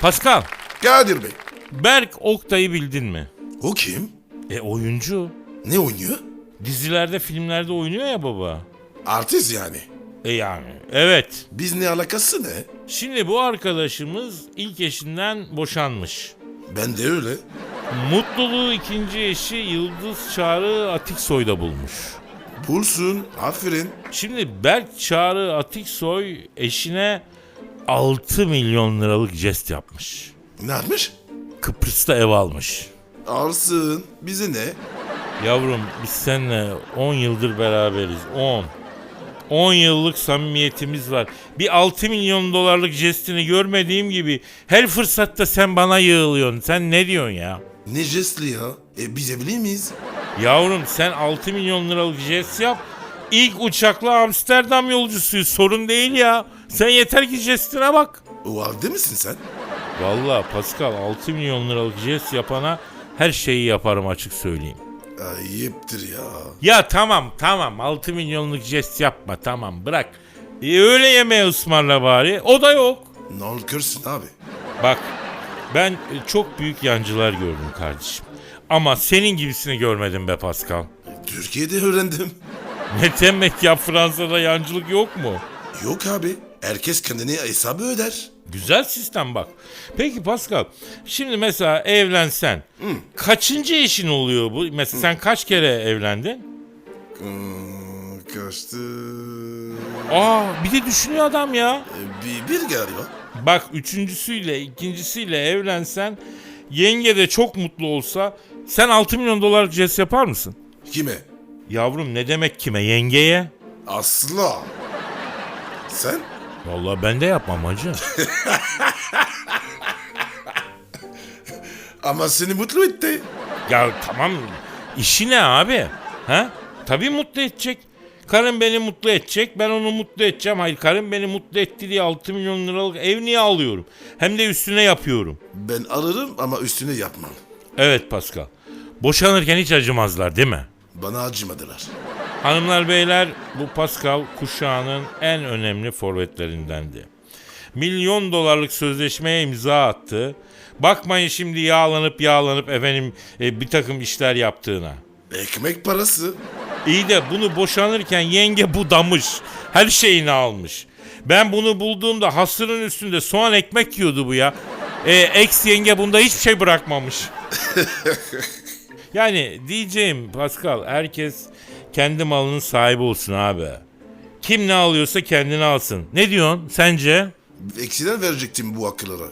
Pascal, Kadir Bey. Berk Oktay'ı bildin mi? O kim? E oyuncu. Ne oynuyor? Dizilerde, filmlerde oynuyor ya baba. Artist yani. E yani, evet. Biz ne alakası ne? Şimdi bu arkadaşımız ilk eşinden boşanmış. Ben de öyle. Mutluluğu ikinci eşi Yıldız Çağrı Atiksoy'da bulmuş. Bulsun. Aferin. Şimdi Berk Çağrı Atiksoy eşine 6 milyon liralık jest yapmış. Ne yapmış? Kıbrıs'ta ev almış. Alsın. Bize ne? Yavrum biz seninle 10 yıldır beraberiz. 10. 10 yıllık samimiyetimiz var. Bir 6 milyon dolarlık jestini görmediğim gibi her fırsatta sen bana yığılıyorsun. Sen ne diyorsun ya? Ne jestli ya? E biz evli miyiz? Yavrum sen 6 milyon liralık jest yap. İlk uçakla Amsterdam yolcusuyuz. Sorun değil ya. Sen yeter ki jestine bak. O halde misin sen? Vallahi Pascal 6 milyon liralık jest yapana her şeyi yaparım açık söyleyeyim. Ayıptır ya. Ya tamam tamam 6 milyonluk jest yapma tamam bırak. E, öyle yemeğe ısmarla bari. O da yok. Ne olursun abi. Bak ben çok büyük yancılar gördüm kardeşim. Ama senin gibisini görmedim be Pascal. Türkiye'de öğrendim. Ne demek ya Fransa'da yancılık yok mu? Yok abi. Herkes kendine hesabı öder. Güzel sistem bak. Peki Pascal şimdi mesela evlensen kaçıncı eşin oluyor bu? Mesela sen kaç kere evlendin? Hmm, kaçtı. Aa bir de düşünüyor adam ya. E, bir, bir galiba. Bak üçüncüsüyle ikincisiyle evlensen yenge de çok mutlu olsa sen 6 milyon dolarlık jest yapar mısın? Kime? Yavrum ne demek kime yengeye? Asla. Sen? Vallahi ben de yapmam hacı. Ama seni mutlu etti. ya tamam işi ne abi? Ha? Tabii mutlu edecek. Karım beni mutlu edecek. Ben onu mutlu edeceğim. Hayır karım beni mutlu etti diye 6 milyon liralık ev niye alıyorum? Hem de üstüne yapıyorum. Ben alırım ama üstüne yapmam. Evet Pascal. Boşanırken hiç acımazlar değil mi? Bana acımadılar. Hanımlar beyler bu Pascal kuşağının en önemli forvetlerindendi. Milyon dolarlık sözleşmeye imza attı. Bakmayın şimdi yağlanıp yağlanıp efendim e, bir takım işler yaptığına. Ekmek parası. İyi de bunu boşanırken yenge budamış. Her şeyini almış. Ben bunu bulduğumda hasırın üstünde soğan ekmek yiyordu bu ya. E, ex yenge bunda hiçbir şey bırakmamış. yani diyeceğim Pascal herkes kendi malının sahibi olsun abi. Kim ne alıyorsa kendine alsın. Ne diyorsun sence? Eksiden verecektim bu akıllara.